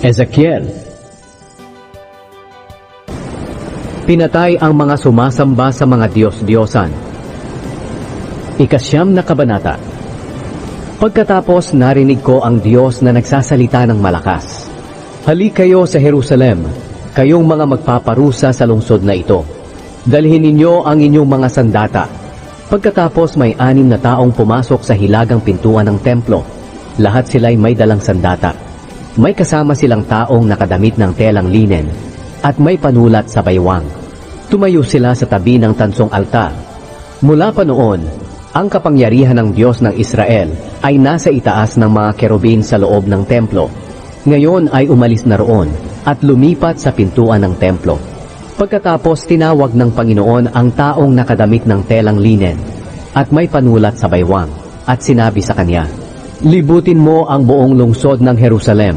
Ezekiel Pinatay ang mga sumasamba sa mga Diyos-Diyosan. Ikasyam na kabanata Pagkatapos narinig ko ang Diyos na nagsasalita ng malakas. Halik kayo sa Jerusalem, kayong mga magpaparusa sa lungsod na ito. Dalhin ninyo ang inyong mga sandata. Pagkatapos may anim na taong pumasok sa hilagang pintuan ng templo. Lahat sila'y may dalang sandata. May kasama silang taong nakadamit ng telang linen at may panulat sa baywang. Tumayo sila sa tabi ng tansong altar. Mula pa noon, ang kapangyarihan ng Diyos ng Israel ay nasa itaas ng mga kerubin sa loob ng templo. Ngayon ay umalis na roon at lumipat sa pintuan ng templo. Pagkatapos tinawag ng Panginoon ang taong nakadamit ng telang linen at may panulat sa baywang at sinabi sa kanya, Libutin mo ang buong lungsod ng Jerusalem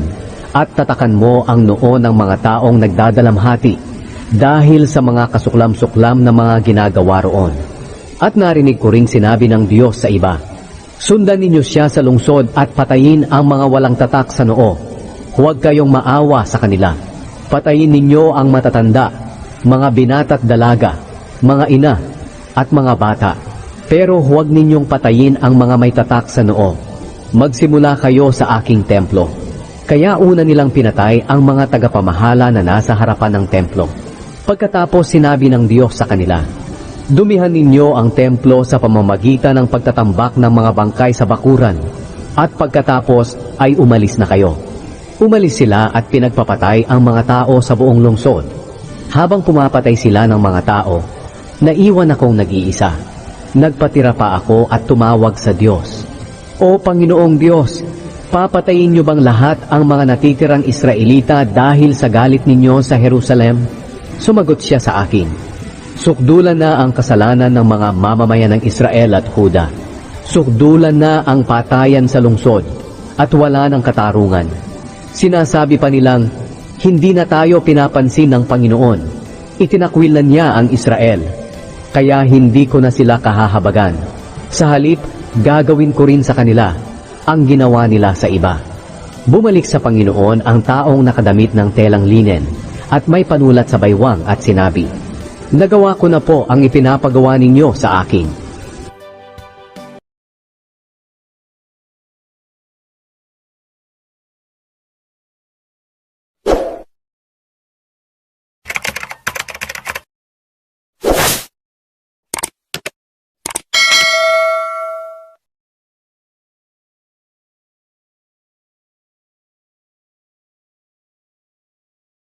at tatakan mo ang noo ng mga taong nagdadalamhati dahil sa mga kasuklam-suklam na mga ginagawa roon. At narinig ko ring sinabi ng Diyos sa iba, Sundan ninyo siya sa lungsod at patayin ang mga walang tatak sa noo. Huwag kayong maawa sa kanila. Patayin ninyo ang matatanda, mga binata't dalaga, mga ina, at mga bata. Pero huwag ninyong patayin ang mga may tatak sa noo. Magsimula kayo sa aking templo. Kaya una nilang pinatay ang mga tagapamahala na nasa harapan ng templo. Pagkatapos sinabi ng Diyos sa kanila, Dumihan ninyo ang templo sa pamamagitan ng pagtatambak ng mga bangkay sa bakuran, at pagkatapos ay umalis na kayo. Umalis sila at pinagpapatay ang mga tao sa buong lungsod. Habang pumapatay sila ng mga tao, naiwan akong nag-iisa. Nagpatira pa ako at tumawag sa Diyos. O Panginoong Diyos, papatayin niyo bang lahat ang mga natitirang Israelita dahil sa galit ninyo sa Jerusalem? Sumagot siya sa akin. Sukdulan na ang kasalanan ng mga mamamayan ng Israel at Huda. Sukdulan na ang patayan sa lungsod at wala ng katarungan. Sinasabi pa nilang, hindi na tayo pinapansin ng Panginoon. Itinakwilan niya ang Israel. Kaya hindi ko na sila kahahabagan. Sa halip, gagawin ko rin sa kanila ang ginawa nila sa iba. Bumalik sa Panginoon ang taong nakadamit ng telang linen at may panulat sa baywang at sinabi, Nagawa ko na po ang ipinapagawa ninyo sa akin.